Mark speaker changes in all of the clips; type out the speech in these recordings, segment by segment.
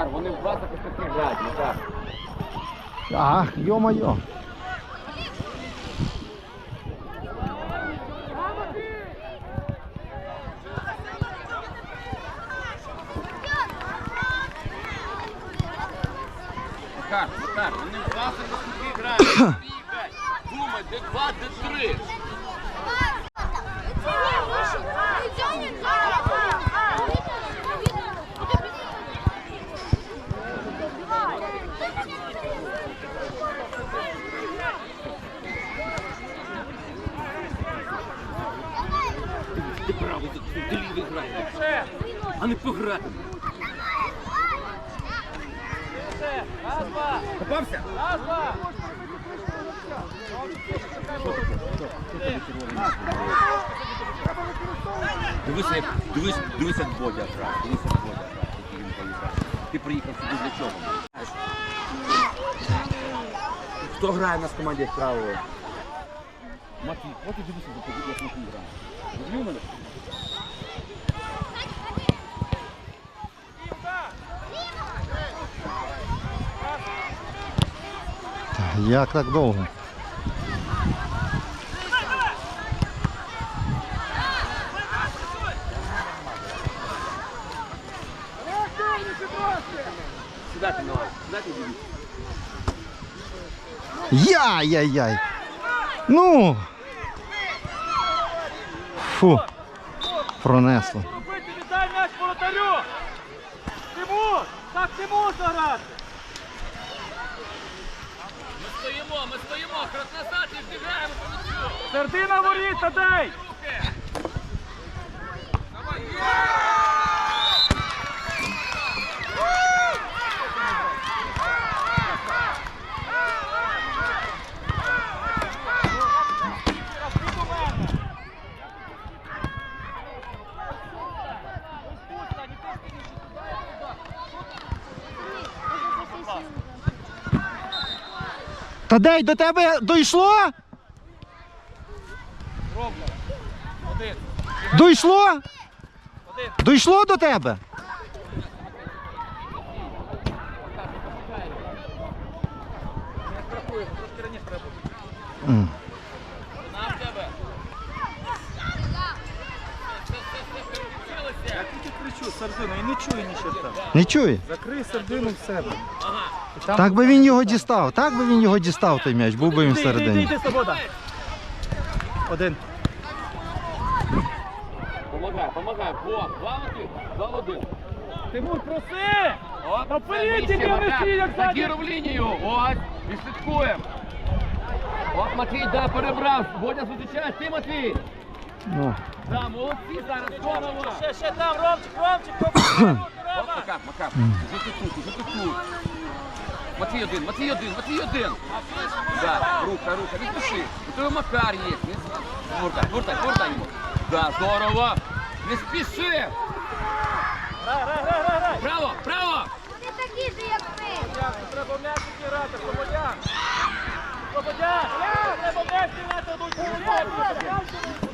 Speaker 1: Макар, вони в два захисники грають, Макар.
Speaker 2: Ах, йо-моє.
Speaker 1: Макар, Макар, вони в два захисники грають. Думай, де два, де три. Ти правий, ти ти лівий грає.
Speaker 3: Все,
Speaker 1: А не пограти.
Speaker 3: все, раз, два,
Speaker 1: Попався? Дивися, як, дивись, дивись, як Бодя грає. Дивись, як Бодя який він поіграє. Ти приїхав сюди для чого? Хто грає у нас в команді як правило? От і дивися, як Матвій грає. Розумів мене?
Speaker 2: Як так довго? Яй-яй-яй. Ну. Фу. Пронесло.
Speaker 3: Віддай м'яч воротарю! Тимур! Так Тимур заграти!
Speaker 1: Ми стоїмо, ми стоїмо, крок назад і вбігаємо по м'ячу.
Speaker 3: Сердина воріт, Тадей!
Speaker 2: Тадей, до тебе дійшло? Дійшло? Дійшло до тебе?
Speaker 3: Не рахує, трошки раніше треба.
Speaker 2: М.
Speaker 1: На тебе.
Speaker 3: Я тільки сердину і не чую ні черта.
Speaker 2: Не чує?
Speaker 3: Закрий сердину в себе.
Speaker 2: Так би він його дістав. Так би він його дістав, той м'яч, був би він
Speaker 3: Іди, іди, іди,
Speaker 2: всередині.
Speaker 3: іди, свобода. Один.
Speaker 1: Помагай, помагай. О, два один, два один.
Speaker 3: Тимур, проси!
Speaker 1: Оп,
Speaker 3: Та вперед іди,
Speaker 1: Макар.
Speaker 3: як ззаді.
Speaker 1: Загір в лінію. Ось, і слідкуємо. От Матвій, да, перебрав. Бодя зустрічає. Ти, Матвій.
Speaker 2: Ну.
Speaker 1: Да, молодці зараз. Здорово.
Speaker 3: Ще, ще там, Ромчик, Ромчик, Рома!
Speaker 1: Макар, Макар. Вже ти тут, вже ти тут. Матвій один, Матвій один, Матвій один. Да, рука, рука, не спіши. У тебе Макар є. Не Гуртай, гуртай, гуртай йому. Да, здорово. Не спіши.
Speaker 3: Грай, грай, грай, грай, грай!
Speaker 1: Право, право.
Speaker 4: Вони такі ж, як ми.
Speaker 3: Треба в м'яч грати, Слободян! Слободян! Треба в м'яч грати, будь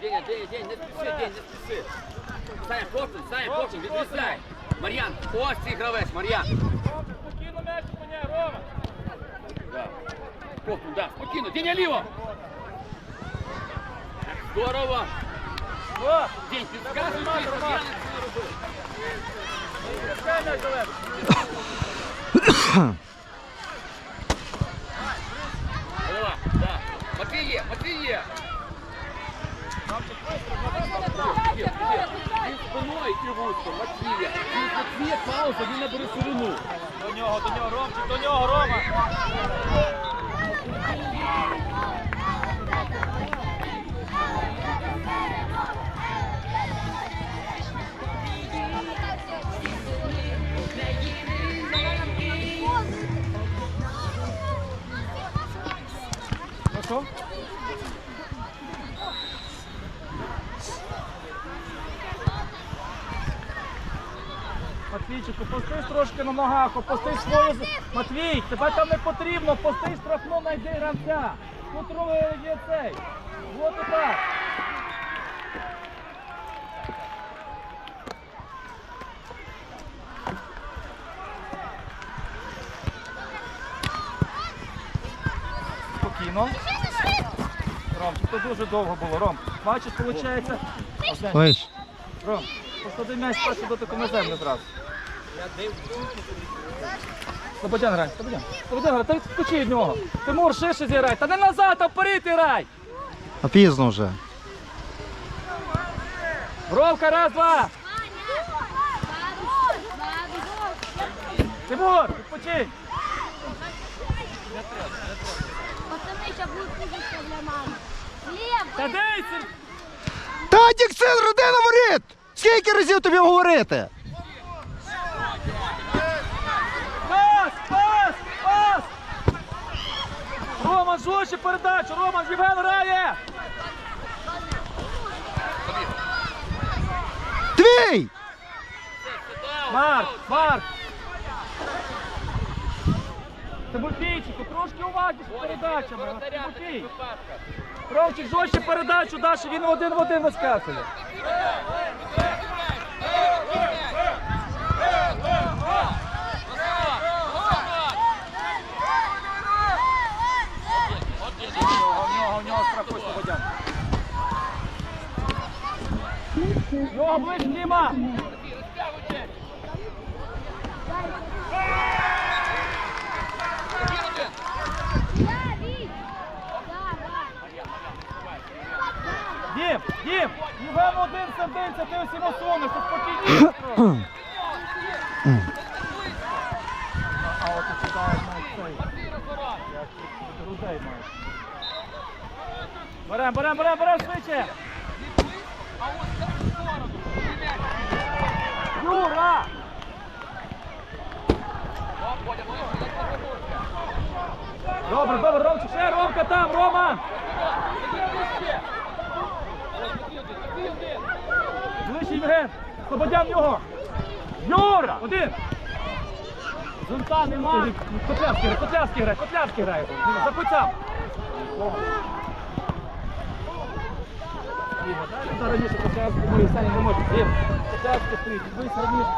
Speaker 1: Деня, Деня, Деня, не спіши, День, не спіши. Саня, потім, Саня, потім, відвісай. Мар'ян, ось цей гравець, Мар'ян.
Speaker 3: Спокійно м'яч зупиняй.
Speaker 1: День,
Speaker 3: далеко!
Speaker 1: О. Матвій є, Матвій є. Є, є. Він спиною і вузьком, Матвія. Він Матвія пауза, він набере ширину.
Speaker 3: До нього, до нього, Ромчик, до нього, Рома! Тихо. Матвійчик, опустись трошки на ногах, опустись свою... Матвій, тебе там не потрібно, опустись штрафну, найди гравця. Тут є цей. Вот і так. Спокійно. Ром, це дуже довго було. Ром, бачиш, виходить.
Speaker 2: Виш.
Speaker 3: Ром, посади м'яч перший дотику на землю зразу. Слободян грай, Слободян. Слободян грай, та відключи від нього. Тимур, ширше зіграй. Та не назад, а вперед грай.
Speaker 2: А пізно вже.
Speaker 3: Ромка, раз, два. Тимур, відпочинь.
Speaker 4: Пацаны, сейчас будет музыка для мамы. Лев,
Speaker 3: Та
Speaker 2: це родина воріт! Скільки разів тобі говорити?
Speaker 3: Пас, пас, пас. Роман, жорстче передачу. Роман, Євген грає.
Speaker 2: Твій!
Speaker 3: Марк, Марк. Тимофійчику, трошки уваги з передачами. Тимофій. Ромчик, жорстче передачу даш, він один в один Слободян. Його ближче, Діма.
Speaker 4: да, Вик. Давай.
Speaker 3: Дім, Євген один сердиться, ти усі насунеш, ти спокійніше. А от і сюди мають цей. Грудей мають. Берем, берем, берем, берем швидше. Юра! Добре, добре, Ромчик, ще Ромка там, Рома! Ближче Євген! Слободян його! Юра! Один! Зонта нема! Котлявський грає, Котлявський грає, Котлявський грає! Заходь сам! Діма, раніше Котлявський, ми самі не можемо. Дім, Котлявський стоїть, вийсь раніше.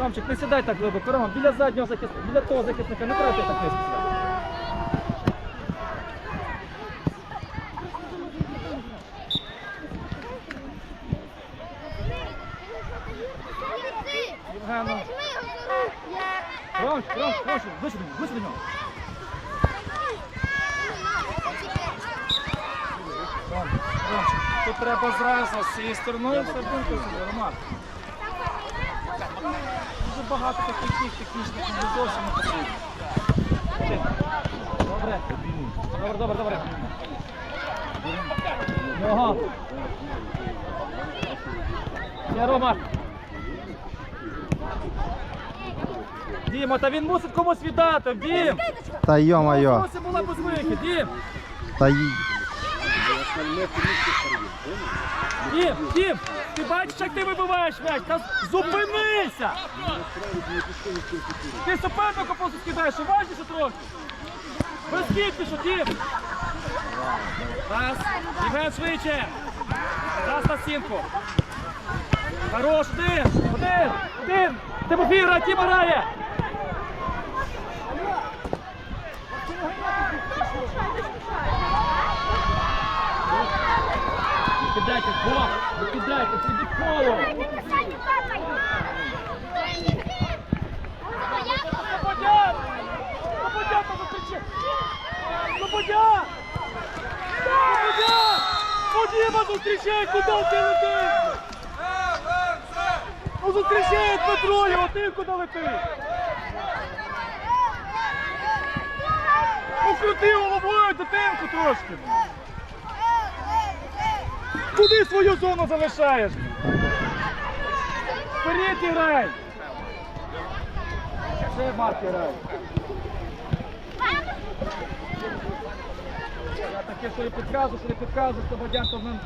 Speaker 3: Ромчик, не сідай так глибоко, Роман, біля заднього захисника, біля того захисника, не треба так низько сідати. Євгену. Ромчик, Ромчик, Ромчик, вище до нього, вище до нього. Ром, Ромчик, тут треба зразу з цієї сторони сердинку сюди, Роман. Дуже багато таких технічних не потрібно. Добре. Добре, добре, добре. Його. Є, Рома. Діма, та він мусить комусь віддати. Дім!
Speaker 2: Та йо-майо.
Speaker 3: Ось була без вихід. Дім!
Speaker 2: Та й...
Speaker 3: Дім, Дім, ти бачиш, як ти вибиваєш м'яч? Та зупинися! Ти супернику просто скидаєш, уважніше трохи. Безкіпніше, Дім! Раз, Євген швидше. Раз на стінку. Хорош, один, один, один. Тимофій Тіма грає. Не кидайте в бок, це від коло. Слободян! Ну, Діма, зустрічай, куди ти летиш? Ну, зустрічай Петро, його ти куди летиш? Крути головою дитинку трошки. Куди свою зону залишаєш? Вперед грай! Де Марки грає? Я таке, що і підказую, що не підказую, Слободян, то нам...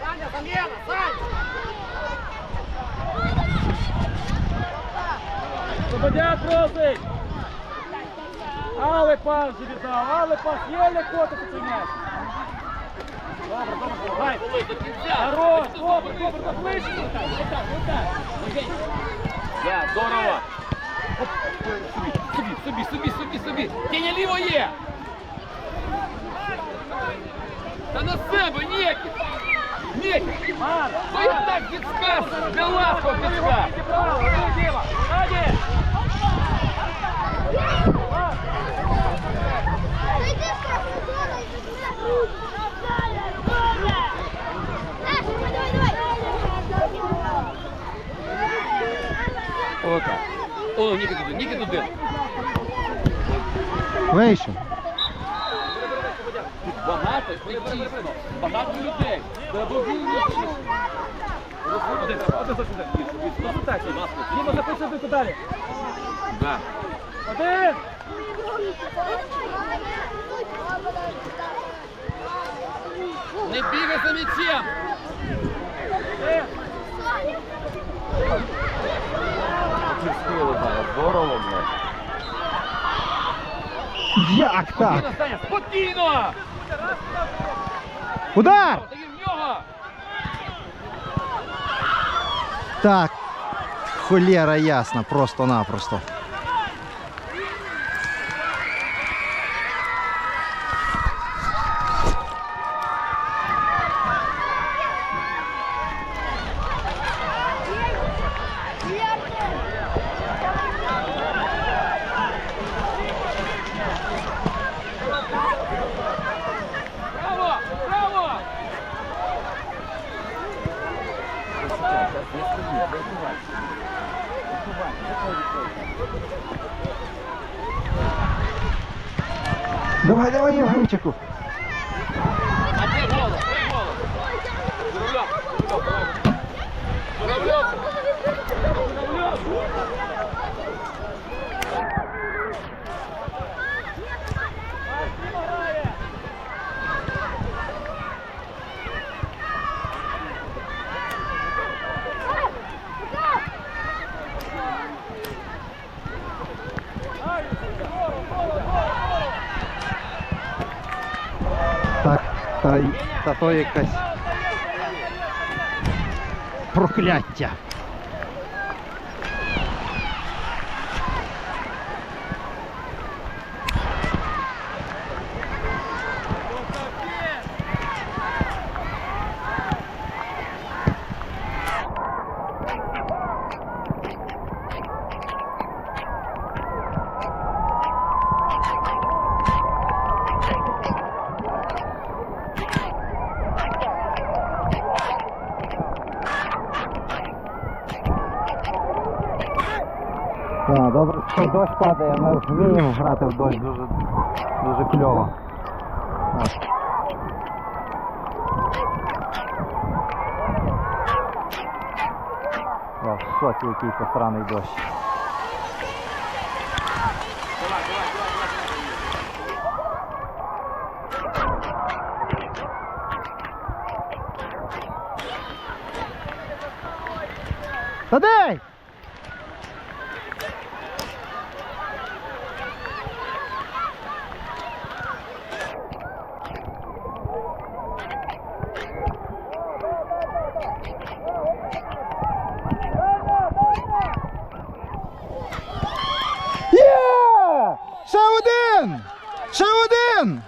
Speaker 3: Саня, заміна, Саня! Слободян просить! Але пас же віддав, але пас, єле котити цей м'яч. Добре, Хорош, добре, добре, так ближче. Отак, отак.
Speaker 1: Да, здорово. Собі, собі, собі, собі, собі. Тіня ліво є. Та на себе.
Speaker 3: Мар,
Speaker 1: Ну я так підсказ. Для
Speaker 3: іди, Діма. Раді. Мар,
Speaker 4: Зайди в штрафну зону і забирай. Давай, давай, давай.
Speaker 1: Отак. О, Нікіт один, Нікіт один.
Speaker 2: Вийшов.
Speaker 1: Тут багато, дійсно. Багато людей. Добровільно.
Speaker 3: Один, один за сюди. Консультації. Діма, запиши один далі.
Speaker 1: Да.
Speaker 3: Один.
Speaker 1: Не бігай за м'ячем.
Speaker 3: Один.
Speaker 1: Здорово, блядь.
Speaker 2: Як так?
Speaker 1: Спокійно, Саня, спокійно!
Speaker 2: Удар! Так. холера ясна, просто-напросто. Давай, Євгенчику.
Speaker 1: А де голос? Де голос? Журавльов, Журавльов, давай. Журавльов!
Speaker 2: Так, та, та то якась прокляття. Так, добре, що дощ падає, ми вміємо грати в дощ дуже, дуже кльово. От. О, в який посраний дощ. Є! Ще один! Ще один!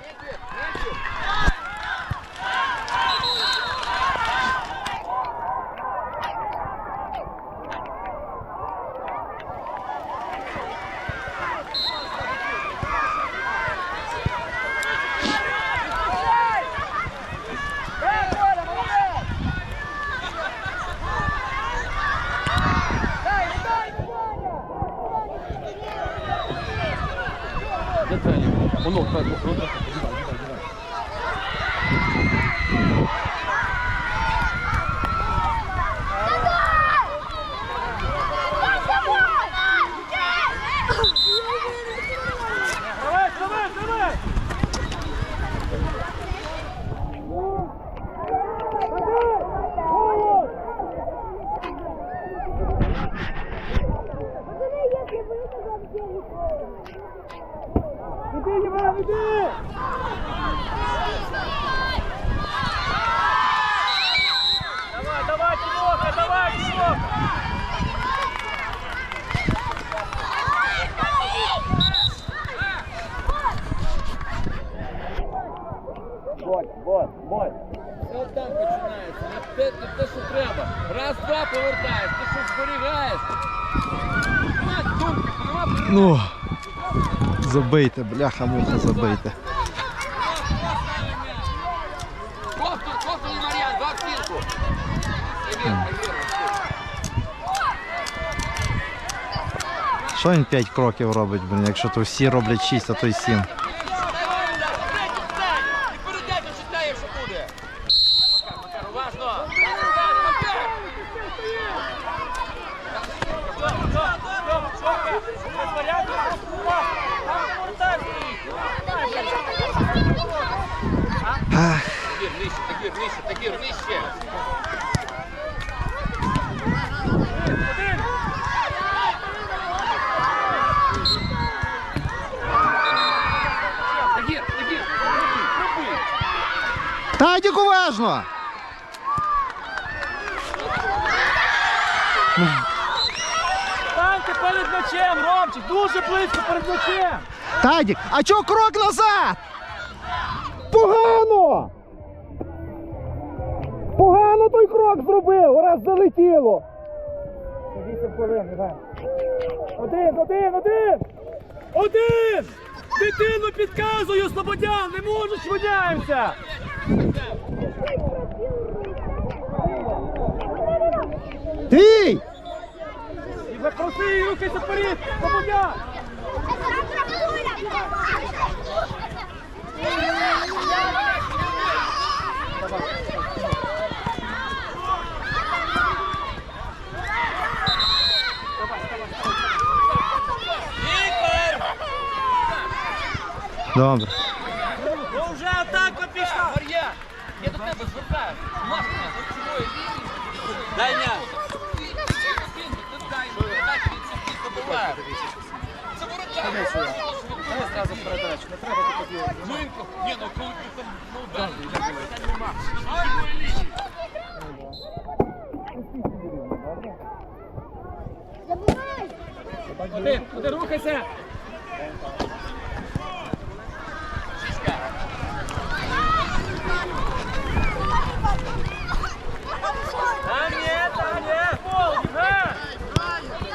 Speaker 2: versucht забийте, бляха, муха, забийте. Що він 5 кроків робить, блін, якщо то всі роблять 6, а то й 7.
Speaker 1: Уважно!
Speaker 3: Станьте перед м'ячем, Ромчик, дуже близько перед м'ячем.
Speaker 2: Тадік, а чого крок назад? Погано! Погано той крок зробив, раз залетіло.
Speaker 3: Вісім хвилин, Іван. Один, один, один! Один! Дитину підказую, Слободян, не можу, швидяємося!
Speaker 2: Ти!
Speaker 3: І запроси і рухайся вперед, Слободян!
Speaker 2: Добре.
Speaker 3: Ну вже атака пішла!
Speaker 1: Мар'я, я до тебе звертаюся. Маска, до цілої лінії.
Speaker 3: Дай м'яч.
Speaker 1: Ти дай передачу, він це всі забуває. Це.
Speaker 3: Дай зразу передачу, не треба таке ділати.
Speaker 1: Минко. Ні, ну коли ти там ну.
Speaker 4: Забирай!
Speaker 3: Один, один, рухайся!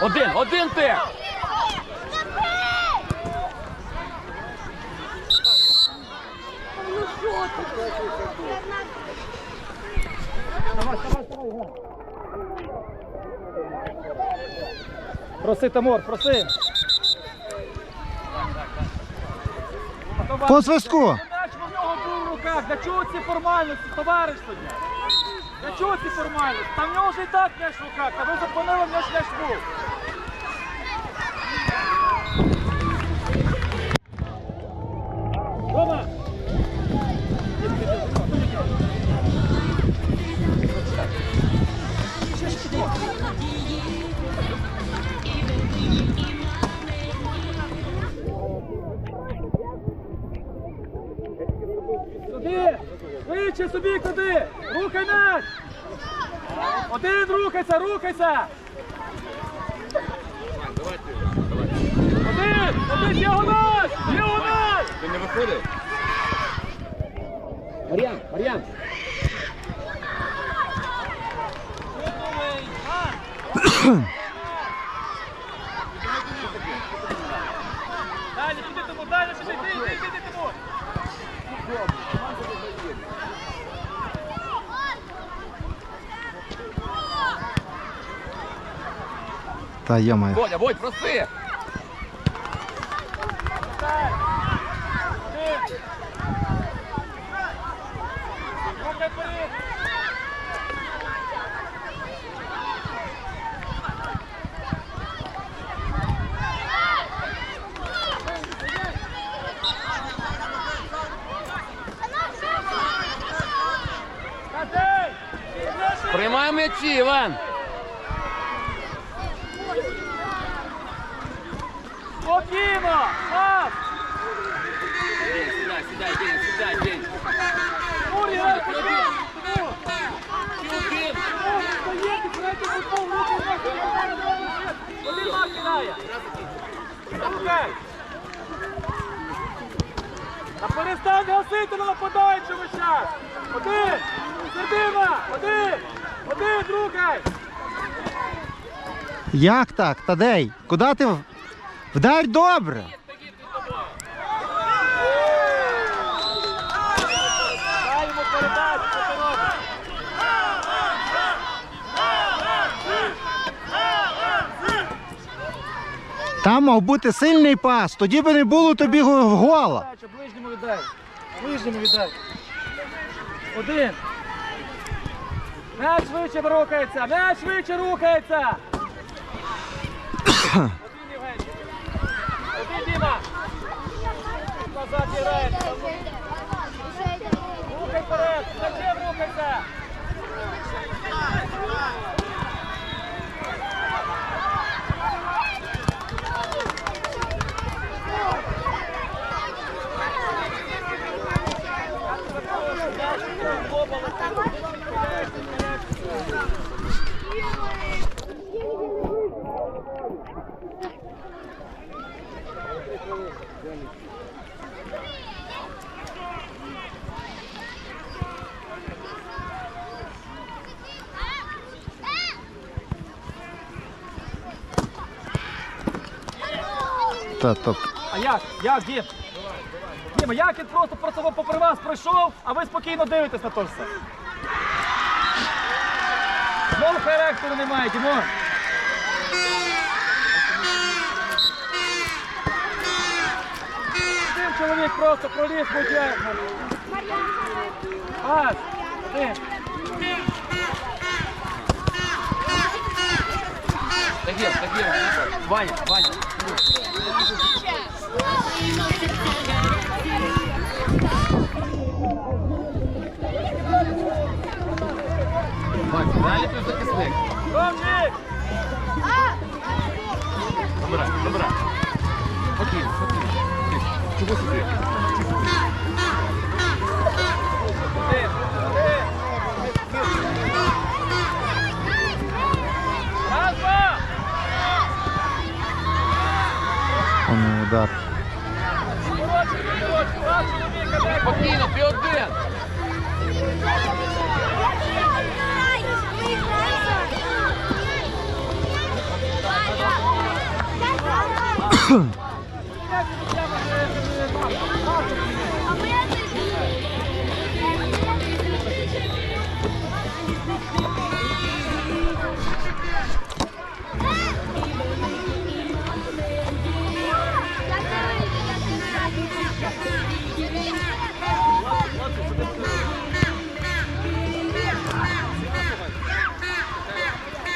Speaker 1: Один, один ти.
Speaker 4: Ну що ти?
Speaker 3: Проси, Тамор, проси!
Speaker 2: По свистку.
Speaker 3: М'яч в нього був в руках, для чого ці формальності, товариш тоді? Для чого ці формальності? Там в нього вже і так м'яч в руках, а ви зупинили м'яч м'яч. Рома! Вище собі куди! Рухай м'яч! Один рухайся, рухайся! Один! Один діагональ! Діагональ!
Speaker 1: Ти не виходив? Мар'ян, Мар'ян.
Speaker 3: Далі,
Speaker 2: Та йомаю.
Speaker 1: Бодя, Бодь, проси.
Speaker 3: Один! Рухай вперед! Катей!
Speaker 1: Приймай м'ячі, Іван.
Speaker 3: Спокійно! Пас!
Speaker 1: День, сідай, сідай, день, сідай, день.
Speaker 3: Мур, грай!
Speaker 1: Один.
Speaker 3: Тимур, стоїть, грайте футбол, руки вверх, Один мах кидає. Замикай. Та перестань гасити на нападаючому час. Один, середина, один, один, другий.
Speaker 2: Як так? Тадей, куди ти? Вдарь добре. Там мав бути сильний пас, тоді би не було тобі гола.
Speaker 3: Ближньому віддай. Ближньому віддай. Один. М'яч швидше рухається, м'яч швидше рухається. Один Євгеній. Один Діма. Назад грається. Рухай вперед, зачем рухайся.
Speaker 2: Та, то,
Speaker 3: А як? Як, Дім? Діма, як він просто просто попри вас пройшов, а ви спокійно дивитесь на то все? Знову характеру немає, Дімон. Один чоловік просто проліз будь-як. Пас. Один.
Speaker 1: Тагір, Тагір, Ваня, Ваня. Ваня, далі ти захисник.
Speaker 3: Ромчик!
Speaker 1: Забирай, забирай. Спокійно, спокійно. Чого сюди?
Speaker 2: Удар.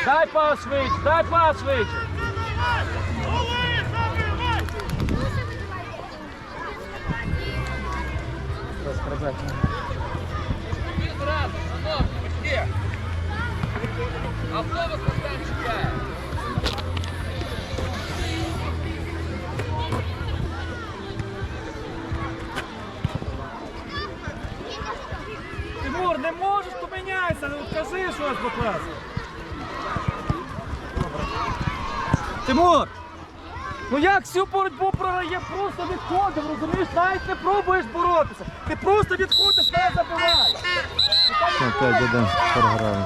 Speaker 3: Дай пас дай пас швидше. Тимур, не можеш, поміняйся, ну скажи щось, будь ласка. Тимур! Ну як всю боротьбу програє, просто відходив, розумієш, навіть не пробуєш боротися. Ти просто відходиш, не забиваєш.
Speaker 2: Ще 5-1 програли.